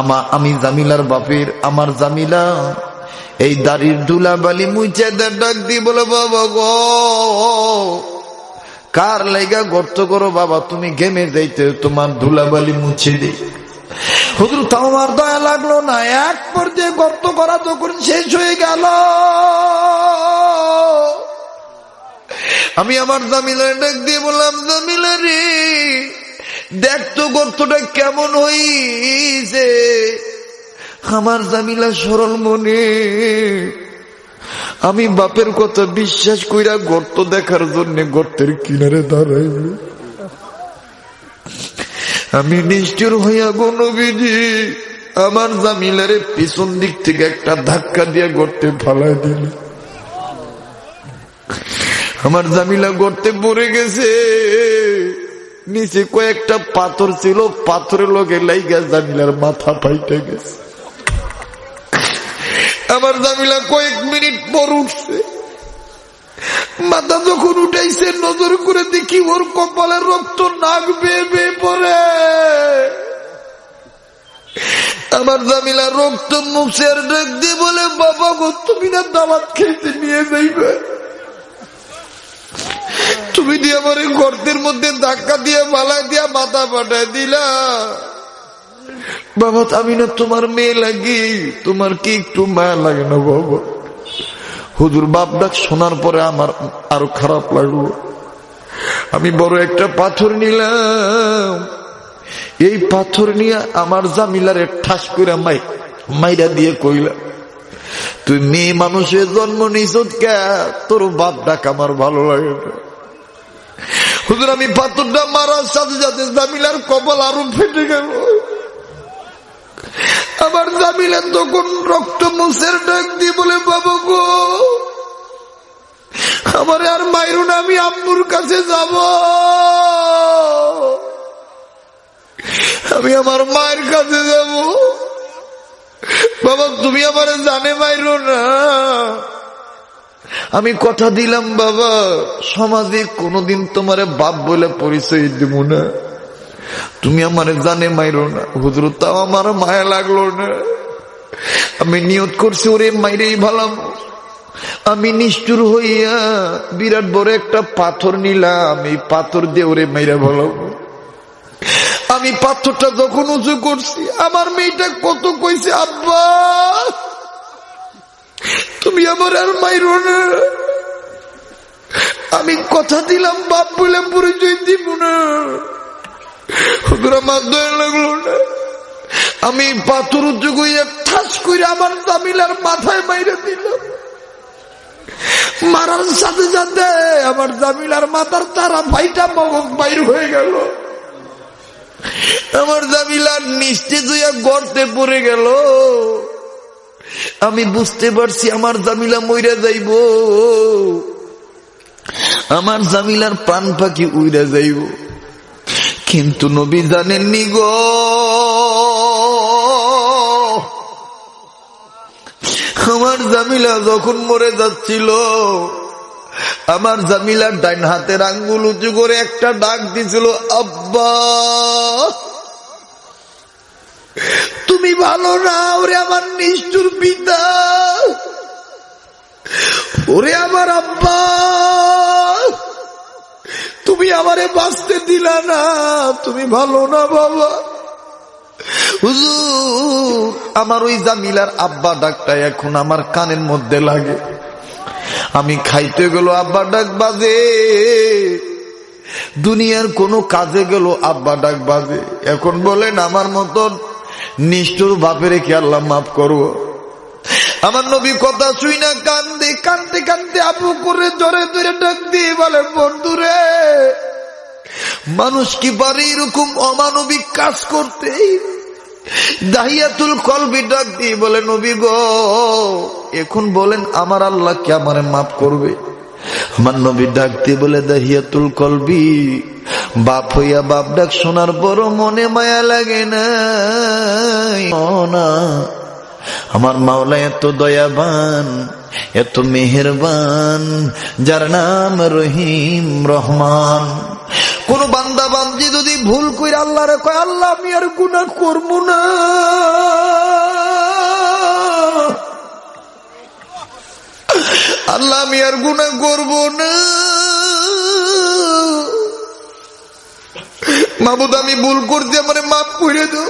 আমা আমি জামিলার বাপের, আমার জামিলা। এই দাড়ির ধুলা বালি মুইচে ডাক দি বলে, বাবা গো, কার লাইগা গর্ত করো, বাবা, তুমি গেমে যাইতে, তোমার ধুলাবালি মুছে দে। হুজুর, তাও আমার দয়া লাগল না, এক পর্যায়ে গর্ত করা তখন শেষ হয়ে গেল। আমি আমার জামিলার ডাক দিয়ে বললাম, জামিলা রে দেখ তো গর্তটা কেমন হইছে। আমার জামিলা সরল মনে। আমি বাপের কথা বিশ্বাস কইরা গর্ত দেখার জন্য গর্তের কিনারে দাঁড়াই। আমি নিষ্ঠুর হইয়া গো আমার জামিলারে পিছন দিক থেকে একটা ধাক্কা দিয়ে গর্তে ফালাই দিল। আমার জামিলা গর্তে পড়ে গেছে। নিচে কয়েকটা পাথর ছিল, পাথরের লোকে লাইগা জামিলার মাথা পাইতে গেছে। আমার জামিলা কয়েক মিনিট পর উঠছে। মাথা যখন উঠাইছে, নজর করে দেখি ওর কপালের রক্ত নাক বেয়ে বেয়ে পড়ে। আমার জামিলা রক্ত মুখের ডাক দিয়ে বলে, বাবা গো, তুমি না দাওয়াত খেলতে নিয়ে যাইবে? তুমি দিয়ে আমার গর্তের মধ্যে ধাক্কা দিয়ে, মালা দিয়া মাথা পাঠায় দিলা। বাবা, আমি না তোমার মেয়ে লাগি, তোমার কি একটু মায়া লাগে না বাবা? হুজুর, বাপ ডাক শোনার পরে আমার আরও খারাপ লাগল। আমি বড় একটা পাথর নিলাম। এই পাথর নিয়ে আমার জামিলারে ঠাস করে মাই, মাইরা দিয়ে কইলাম তুই মেয়ে মানুষের জন্ম নিছ কে? তোর বাপ ডাক আমার ভালো লাগে না। হুজুর, আমি পাথরটা মারার সাথে সাথে জামিলার কপাল আরও ফেটে গেল। আমার জামিলা তখন রক্ত মুসের ডাক দিয়ে বলে, বাবা গো, আমার আর মাইরুন আমি আম্মুর কাছে যাব। আমি আমার মায়ের কাছে যাব। বাবা, তুমি আমার জানে মাইরো না। আমি কথা দিলাম, বাবা। সমাজে কোনোদিন তোমার বাপ বলে পরিচয় দিব না। তুমি আমার জানে মাইরো না। হুজুর, তাও আমার মায়া লাগল না। আমি নিয়ত করছি, ওরে মাইরেই ভালাম। আমি নিষ্ঠুর হইয়া বিরাট বড় একটা পাথর নিলাম। এই পাথর দিয়ে ওরে মাইরা ভালাম। আমি পাথরটা যখন উঁচু করছি, আমার মেয়েটা কত কইছে, আব্বা! তুমি আমার আর মাইরো না। আমি কথা দিলাম, বাপ বলে পরিচয় দিব না। আমার দয়া লাগল না। আমি পাথর উঁচু ঠাস করে আমার তামিলার মাথায় মাইরে দিলাম। মারার সাথে সাথে আমার জামিলার মাথার তারা ভাইটা মগজ বাইর হয়ে গেল। আমার জামিলার নিশ্চিত গর্তে পড়ে গেল। আমি বুঝতে পারছি আমার জামিলা মইরা যাইব। আমার জামিলার প্রাণ পাখি উইরা যাইব। কিন্তু নবী জানেননি গো। আমার জামিলা যখন মরে যাচ্ছিল, আমার জামিলার ডাইন হাতের আঙ্গুল উঁচু করে একটা ডাক দিছিল, আব্বা! তুমি ভালো না, ওরে আমার নিষ্ঠুর পিতা। ওরে আমার আব্বা। তুমি আমারে বাঁচতে দিলা না, তুমি ভালো না, বাবা। আমার ওই জামিলার আব্বা ডাকটা এখন আমার কানের মধ্যে লাগে। আমি খাইতে গেল, আব্বা ডাক বাজে। দুনিয়ার কোনো কাজে গেল, আব্বা ডাক বাজে। এখন বলেন আমার মতন নিষ্ঠুর বাপের কি আল্লাহ মাফ করব? আমার নবী কথা শুই না, কান্দে কান্দতে কান্দতে আপু করে জোরে ধরে ডাক দিয়ে বলে, বন্ধুরে, মানুষ কি পারে এরকম অমানবিক কাজ করতে? বলে, নবী গো, এখন বলেন আমার আল্লাহ কে আমার মাফ করবে? আমার নবী ডাক দিয়ে বলে, দাহিয়াতুল কলবি বাপ হইয়া বাপ ডাক শোনার পর মনে মায়া লাগে না। আমার মাওলা এত দয়াবান, এত মেহেরবান, যার নাম রহিম রহমান। কোন বান্দা বান্দি যদি ভুল করে আল্লাহরে কয়, আল্লাহ, আমি আর গুণা করব না। আল্লাহ, আমি আর গুণা করব না। মাবুদ, আমি ভুল করতে আমার মাফ করে দাও।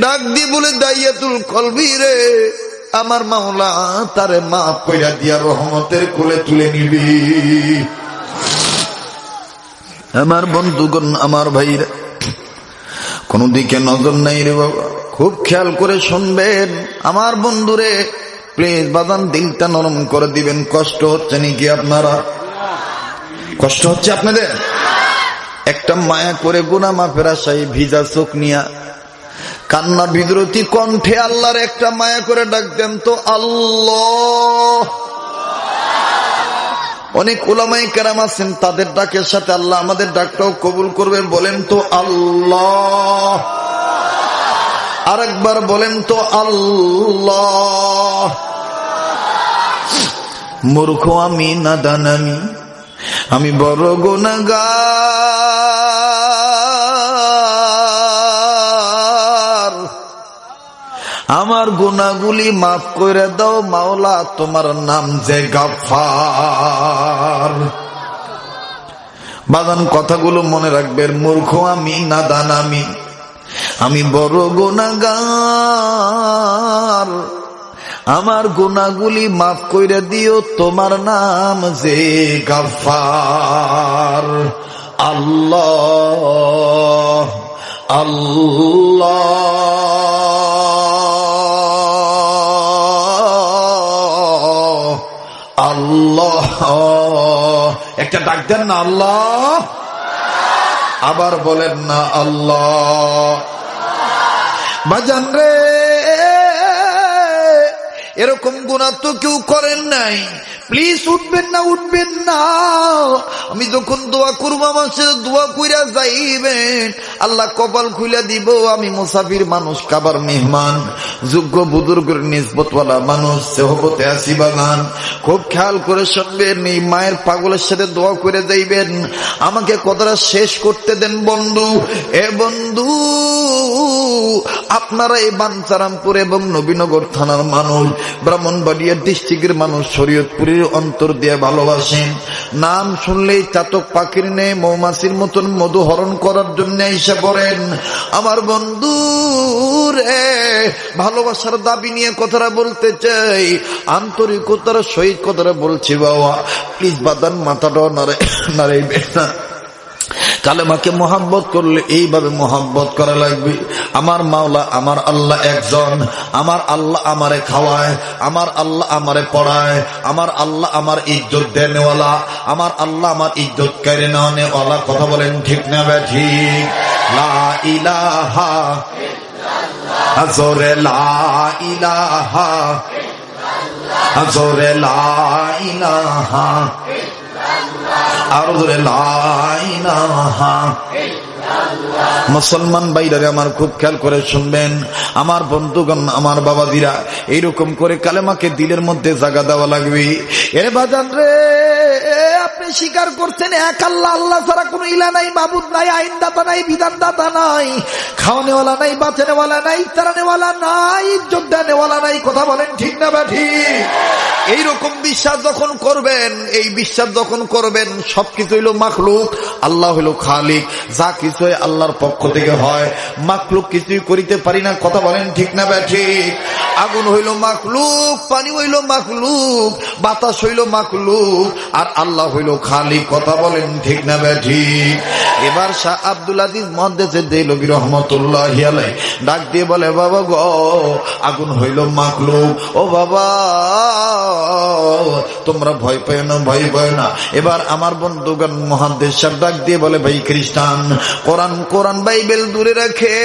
ডাক দিয়ে বলে, দাইয়াতুল কলবি রে, আমার মাওলা তারে মাফ কইরা দিয়া রহমতের কোলে তুলে নিবি। আমার বন্ধুগণ, আমার ভাইরা, কোন দিকে নজর নাই রে বাবা। খুব খেয়াল করে শুনবেন, আমার বন্ধুরে, প্লিজ বাদান দিলটা নরম করে দিবেন। কষ্ট হচ্ছে নাকি আপনারা? কষ্ট হচ্ছে আপনাদের? একটা মায়া করে গুনা মাফের আশাই ভিজা চোখ নিয়া কান্না বিদ্রতি কণ্ঠে আল্লাহর একটা মায়া করে ডাকতেন তো আল্লাহ। অনেক ওলামাই কেরাম আছেন, তাদের ডাকের সাথে আল্লাহ আমাদের ডাকটাও কবুল করবেন বলেন তো আল্লাহ। আরেকবার বলেন তো আল্লাহ। মূর্খ আমি, নাদান আমি আমি বড় গুণাগার আমার গুণাগুলি মাফ করে দাও, মাওলা, তোমার নাম যে গাফার বাদান কথাগুলো মনে রাখবেন, মূর্খ আমি, নাদান আমি। আমি বড় গুণাগার আমার গুণাগুলি মাফ করে দিও, তোমার নাম যে গাফার আল্লাহ আল্লাহ আল্লাহ। একটা ডাক দেন না, আল্লাহ। আবার বলেন না, আল্লাহ। বাজান রে। এরকম গুণা তো কেউ করেন নাই। প্লিজ উঠবেন না উঠবেন না। আমি যখন দোয়া করব, আমার সাথে দোয়া কইরা যাইবেন। আল্লাহ কপাল খুলে দিব, আমি মুসাফির মানুষ, কাবার মেহমান, যোগ্য বুজুর্গের নিসবতওয়ালা মানুষ, সেহবতে আসি বাগান। খুব খেয়াল করে শুনবেন, এই মায়ের পাগলের সাথে দোয়া করে যাইবেন। আমাকে কথাটা শেষ করতে দেন বন্ধু। এ বন্ধু আপনারা এই বাঞ্চারামপুর এবং নবীনগর থানার মানুষ ব্রাহ্মণবাড়িয়া ডিস্ট্রিক্টের মানুষ শরীয়তপুরের অন্তর দিয়ে ভালোবাসেন। নাম শুনলেই চাতক পাখির নেই, মৌমাছির মতন মধু হরণ করার জন্য এসে পড়েন। আমার বন্ধু রে, ভালোবাসার দাবি নিয়ে কথাটা বলতে চাই। আন্তরিকতার সহিত কথাটা বলছি বাবা। প্লিজ বাদান, মাথাটাও নারে না। কালেমাকে মোহাব্বত করলে এইভাবে মোহাব্বত করা লাগবে। আমার মাওলা, আমার আল্লাহ একজন। আমার আল্লাহ আমারে খাওয়ায়, আমার আল্লাহ আমারে পড়ায়, আমার আল্লাহ আমার ইজ্জত দেনেওয়ালা, আমার আল্লাহ আমার ইজ্জত কেড়ে নেওয়ালা। কথা বলেন ঠিক না বে ঠিক? লা ইলাহা জোরে লা ইলাহা লা ইলাহা আরও ধরে মুসলমান বাইরে আমার খুব খেয়াল করে শুনবেন। আমার বন্ধুগণ, আমার বাবাদিরা এইরকম করে কালেমাকে দিলের মধ্যে জাগা দেওয়া লাগবে। এ বাজান রে, আপনি স্বীকার করছেন এক আল্লাহ আল্লাহ ছাড়া কোন ইলা নাই বাবুদ নাই, আইনদাতা নাই, বিধানদাতা নাই, খাওয়ানেওয়ালা নাই, বাঁচানেওয়ালা নাই তারানেওয়ালা নাই, ইজ্জত দেনেওয়ালা নাই, কথা বলেন ঠিক না বা ঠিক? এইরকম বিশ্বাস যখন করবেন, এই বিশ্বাস যখন করবেন, সবকিছু হইল মাখলুক। আল্লাহ হইল খালিক। যা কিছু আল্লাহর পক্ষ থেকে হয়। মাখলুক কিছুই করিতে পারি না, কথা বলেন ঠিক না ব্যা ঠিক আগুন হইল মাখলুক, পানি হইল মাখলুক, বাতাস হইল মাখলুক, আর আল্লাহ হইল খালিক, কথা বলেন ঠিক না ব্যা ঠিক এবার শাহ আব্দুল আজিজ মহাদেশে দেলবি রহমতুল্লাহ ডাক দিয়ে বলে, বাবা গো, আগুন হইল মাখলুক। ও বাবা তোমরা ভয় পেও না, ভয় পেও না। এবার আমার বন্ধুগণ মহাদেশ ডাক দিয়ে বলে, ভাই খ্রিস্টান, কোরআন কোরআন বাইবেল দূরে রাখে।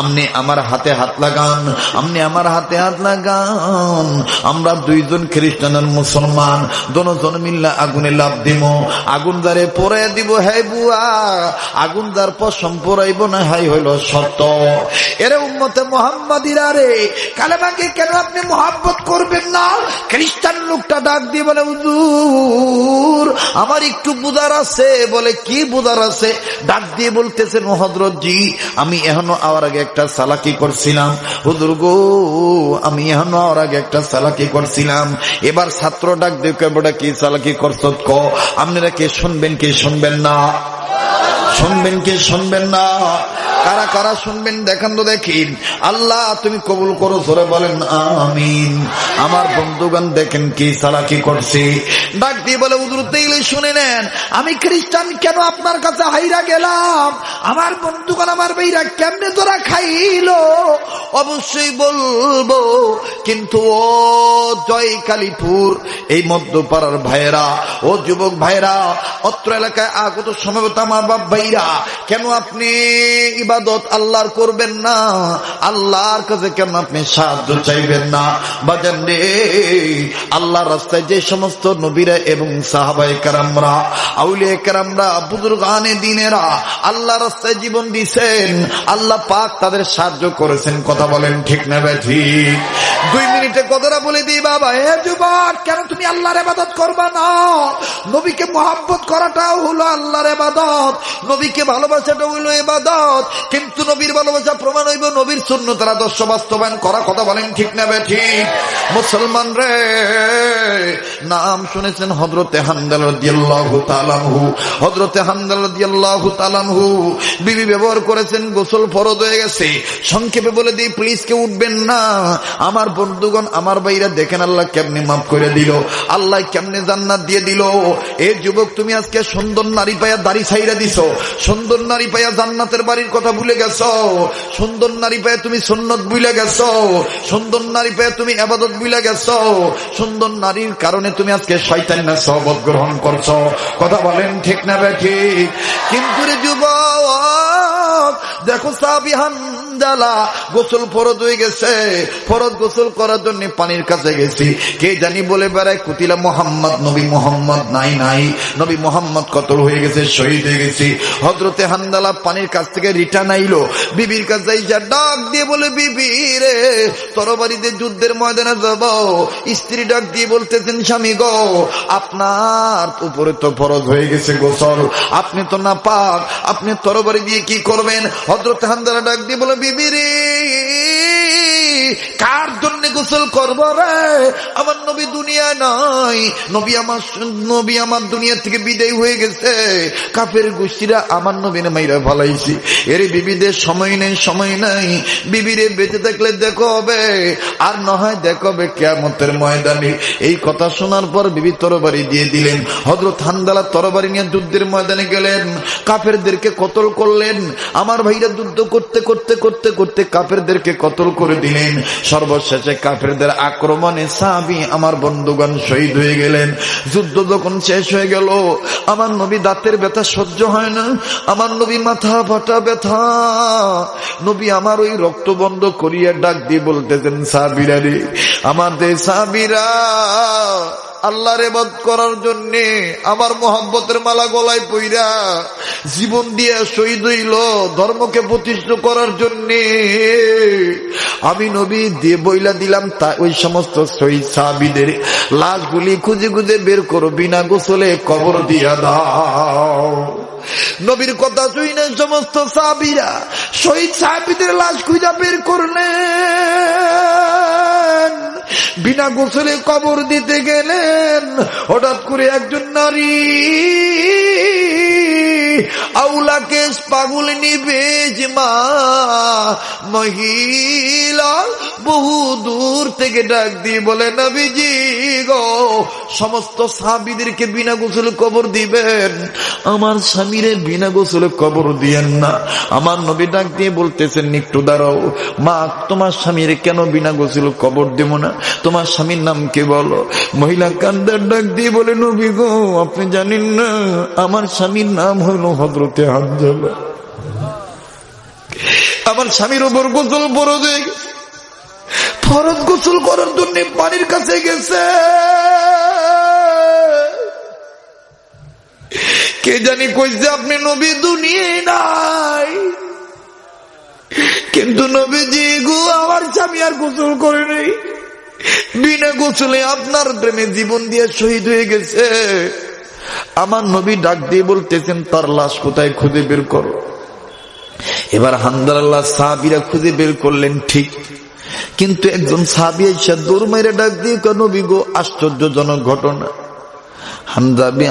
আপনি আমার হাতে হাত লাগান আপনি আমার হাতে হাত লাগান। আমরা দুইজন খ্রিস্টান আর মুসলমান দোনোজন মিল্লা আগুনে লাভ দিব আগুন দ্বারে পরে দিব, হে বুয়া। আগুন দ্বার পশম পরাইব না, হাই হইল সত্য এরে উম্মতে মোহাম্মদিরা রে, কালেমাকে কেন আপনি মোহাব্বত করবেন না? খ্রিস্টান লোকটা ডাক দিয়ে বলে, হুজুর, আমার একটু বুদার আছে। বলে, কি বুদার আছে? ডাক দিয়ে বলতেছেন হজরত জি, আমি এখনও আওয়ার আগে একটা সালাকি করছিলাম। হুজুর আমি এখনও হওয়ার আগে একটা সালাকি করছিলাম। এবার ছাত্র ডাক দেখে কেবটা কি সালাকি করছ ক? আপনারা কে শুনবেন কে শুনবেন না? শুনবেন কে শুনবেন না? কারা কারা শুনবেন, দেখান তো দেখি। আল্লাহ, তুমি কবুল করো, জোরে বলেন, আমিন। আমার বন্ধুগান দেখেন কি সালাকি করছি। ডাক দিয়ে বলে উদুরতে গেলে শুনে নেন, আমি খ্রিস্টান কেন আপনার কাছে হাইরা গেলাম? আমার বন্ধুগান আমার বেইরা কেমনে তোরা খাইলো? অবশ্যই বলব, কিন্তু ও জয় কালীপুর এই মধ্যপাড়ার ভাইয়েরা, ও যুবক ভাইরা অত্র এলাকায় আগত সমবেত আমার বাপ ভাইরা, কেন আপনি ইবাদত আল্লাহর করবেন না। আল্লাহর কাছে কেন আপনি সাহায্য চাইবেন না? বাজান রে আল্লাহ রাস্তায় যে সমস্ত নবীরা এবং সাহাবাই কারামরা, আউলিয়া কারামরা বুজুর্গানে দিনেরা আল্লাহ রাস্তায় জীবন দিছেন, আল্লাহ পাক তাদের সাহায্য করেছেন। কথা বলেন ঠিক না বে ঠিক। দুই মিনিটে কথাটা বলে দিই বাবা। হে যুবক, কেন তুমি আল্লাহর এবাদত করবা না? নবীকে মহাব্বত করাটাও হলো আল্লাহর এবাদত নবীকে ভালোবাসাটা হইল এবাদত কিন্তু নবীর ভালোবাসা প্রমাণ হইব, নবীর শূন্য তারা দর্শ বাস্তবায়ন করা কথা বলেন ঠিক না বে ঠিক? মুসলমান রে, নাম শুনেছেন হজরতে হান্দাল রাদিয়াল্লাহু তাআলাহু হজরতে হান্দাল রাদিয়াল্লাহু তাআলাহু বিবি ব্যবহার করেছেন, গোসল ফরজ হয়ে গেছে। সংক্ষেপে বলে দিই প্লিজ কেউ উঠবেন না। আমার বন্ধুগণ, আমার বাইরা দেখেন আল্লাহ কেমনে মাফ করে দিল, আল্লাহ কেমনে জান্নাত দিয়ে দিল। এ যুবক, তুমি আজকে সুন্দর নারী পায়া দাড়ি ছাইরা দিছ। সুন্দর নারী পায়া জান্নাতের বাড়ির কথা ভুলে গেছ? সুন্দর নারী পেয়ে তুমি সন্ন্যত ভুলে গেছ? সুন্দর নারী পেয়ে তুমি আবাদত ভুলে গেছ? সুন্দর নারীর কারণে তুমি আজকে শৈতান্য সহবত গ্রহণ করছ। কথা বলেন ঠিক না ব্যাঠিক ঠিক? কিন্তু রে যুব দেখো সাবিহান জালা গোসল ফরজ হয়ে গেছে। ফরজ গোসল করার জন্য পানির কাছে গেছি। কে জানি বলে বেড়ায়, কুতিলা মোহাম্মদ, নবী মোহাম্মদ, নাই নাই। নবী মোহাম্মদ কতল হয়ে গেছে, শহীদ হয়ে গেছি। হজরতে হান্দালা পানির কাছ থেকে রিটার্ন আইলো। বিবির কাছে ডাক দিয়ে বলে, বিবি রে, তরবারিতে যুদ্ধের ময়দানে যাব। স্ত্রী ডাক দিয়ে বলতেছেন, স্বামী গো, আপনার উপরে তো ফরজ হয়ে গেছে গোসল। আপনি তো না পাক আপনি তরবারি দিয়ে কি করবেন? হজরত হান্দালা ডাক দিয়ে বলে বিবি রে কার জন্য গোসল করব রে? আমার নবী দুনিয়া নাই। নবী আমার নবী আমার দুনিয়া থেকে বিদায় হয়ে গেছে। কাপের গোষ্ঠীরা আমার নবীনে মাইরা ভালাইছি এর বিবিদের সময় নেই, সময় নাই। বিবিরে বেঁচে থাকলে দেখো হবে। আর নয় দেখো হবে কেমতের ময়দানে। এই কথা শোনার পর বিবি তরবারি দিয়ে দিলেন। হজরত হান্দালা তরবারি নিয়ে যুদ্ধের ময়দানে গেলেন। কাফেরদেরকে কতল করলেন। আমার ভাইরা যুদ্ধ করতে করতে করতে করতে কাফেরদেরকে কতল করে দিলেন। সর্বশেষে কাফেরদের আক্রমণে সাবি আমার বন্ধুগণ শহীদ হয়ে গেলেন। যুদ্ধ যখন শেষ হয়ে গেল, আমার নবী দাঁতের ব্যথা সহ্য হয় না, আমার নবী মাথা ফাটা ব্যথা। নবী আমার ওই রক্ত বন্ধ করিয়া ডাক দিয়ে বলতেছেন সাবিরা রে, আমাদের সাবিরা আল্লাহরে বধ করার জন্য আমার মোহাম্মতের মালা গলায় পইরা জীবন দিয়ে শহীদ হইল, ধর্মকে প্রতিষ্ঠা করার জন্য। আমি নবী দিয়ে বইলা দিলাম, তা ওই সমস্ত শহীদ সাহাবিদের লাশগুলি খুঁজে খুঁজে বের করো, বিনা গোসলে কবর দিয়া দাও। নবীর কথা শুই না সমস্ত সাহাবিরা শহীদ সাহাবিদের লাশ খুঁজা বের করলেন। বিনা গোসলে কবর দিতে গেলেন। হঠাৎ করে একজন নারী আউলাকে পাগল নিবে মা। মহিলা বহু দূর থেকে ডাক দিয়ে বলে, নবীজি গো, সমস্ত সাহাবিদেরকে বিনা গোসলে কবর দিবেন। আমার স্বামীরে বিনা গোসলে কবর দিয়েন না। আমার নবী ডাক দিয়ে বলতেছেন, একটু দাঁড়াও। মা, তোমার স্বামীর কেন বিনা গোসলে কবর দেব না? তোমার স্বামীর নাম কে বলো? মহিলা কান্দার ডাক দিয়ে বলে, নবী গো, আপনি জানেন না, আমার স্বামীর নাম হলো হজরতে হাত আমার স্বামীর উপর গোসল ফরজ হয়ে গেছে। ফরজ গোসল করার জন্য পানির কাছে গেছে। কে জানি কইছে, আপনি নবী দুনিয়ায় নাই। কিন্তু নবীজি গো, আমার স্বামী আর গোসল করে নেই। বিনা গোসলে আপনার প্রেমে জীবন দিয়ে শহীদ হয়ে গেছে। আমার নবী ডাক দিয়ে বলতেছেন, তার লাশ কোথায় খুঁজে বের করো। এবার হান্দারাল্লাহ সাহাবিরা খুঁজে বের করলেন ঠিক। কিন্তু একজন সাহাবি এসে দৌড় মেরে ডাক দিয়ে কেন বিগো আশ্চর্যজনক ঘটনা।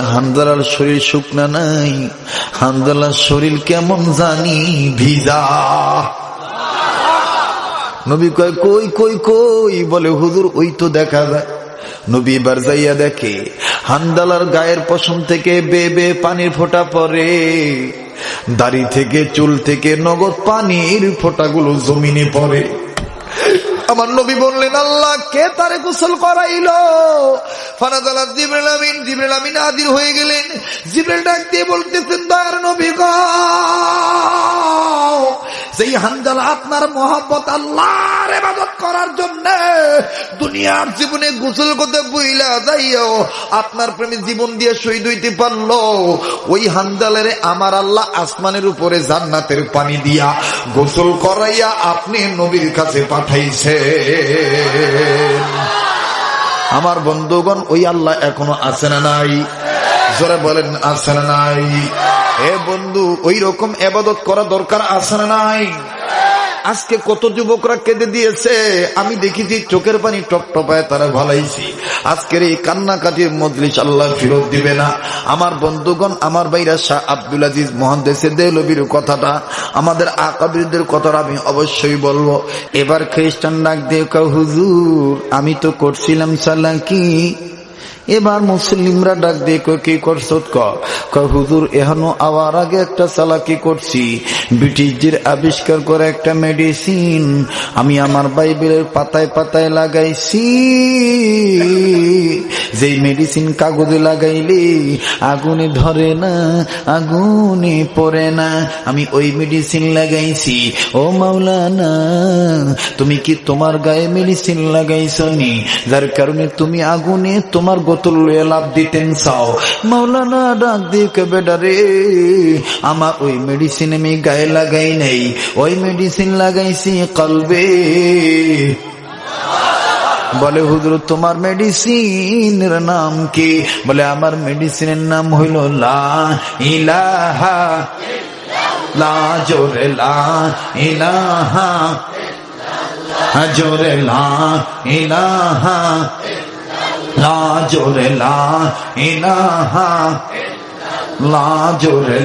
হামদালার শরীর শুকনা নাই। হামদালার শরীর কেমন জানি ভিজা। নবী কয়, কই কই কই? বলে, হুজুর, ওই তো দেখা যায়। নবী এবার যাইয়া দেখে হান্দালার গায়ের পশম থেকে বে বে পানির ফোঁটা পরে দাড়ি থেকে, চুল থেকে নগদ পানির ফোঁটাগুলো জমিনে পড়ে। আমার নবী বললেন, আল্লাহ, কে তারে গোসল করাইল? আমিন হাজির হয়ে গেলেন। জিবরাইল ডাক দিয়ে বলতেছেন, দয়ার নবী গো। সেই হানজালা আপনার মোহাম্মত আল্লাহর ইবাদত করার জন্য দুনিয়ার জীবনে গোসল করতে বইলা যাইও, আপনার প্রেমে জীবন দিয়ে শহীদ হইতে পারল, ওই হানজালের আমার আল্লাহ আসমানের উপরে জান্নাতের পানি দিয়া গোসল করাইয়া আপনি নবীর কাছে পাঠাইছে আমার বন্ধুগণ, ওই আল্লাহ এখনও আছে না নাই? জোরে বলেন, আছে না নাই? এ বন্ধু ওই রকম এবাদত করা দরকার আছে না নাই? আজকে কত যুবকরা কেঁদে দিয়েছে। আমি দেখেছি চোখের পানি টপ টপায় তারা ভালাইছি। আজকের এই কান্নাকাটির মজলিস আল্লাহ ফিরত দিবে না। আমার বন্ধুগণ, আমার ভাইরা শাহ আব্দুল আজিজ মহাদেশে দেলবির কথাটা, আমাদের আকাবিরদের কথাটা আমি অবশ্যই বলব। এবার খ্রিস্টান ডাক দিয়ে হুজুর, আমি তো করছিলাম সালাকি এবার মুসলিমরা ডাক দিয়ে কি করছ হুজুর, এখনও আওয়ার আগে একটা চালাকি করছি। ব্রিটিশদের আবিষ্কার করে একটা মেডিসিন। আমি আমার বাইবেলের পাতায় পাতায় লাগাইছি। যেই মেডিসিন কাগজে লাগাইলে, আগুনে ধরে না, আগুনে পড়ে না। আমি ওই মেডিসিন লাগাইছি। ও মাওলানা, তুমি কি তোমার গায়ে মেডিসিন লাগাইছনি? যার কারণে তুমি আগুনে তোমার দিতেন চাও। ডাক দিয়ে বেডা রে আমার ওই মেডিসিন আমি গায়ে লাগাই ওই মেডিসিন লাগাইছি কলবে। বলে, হুজুর, তোমার মেডিসিনের নাম কি? বলে, আমার মেডিসিনের নাম হইল লা ইলাহা লা জোরে লা ইলাহা জোরে লা ইলাহা লা জোরে লা ইলাহা লা জোরে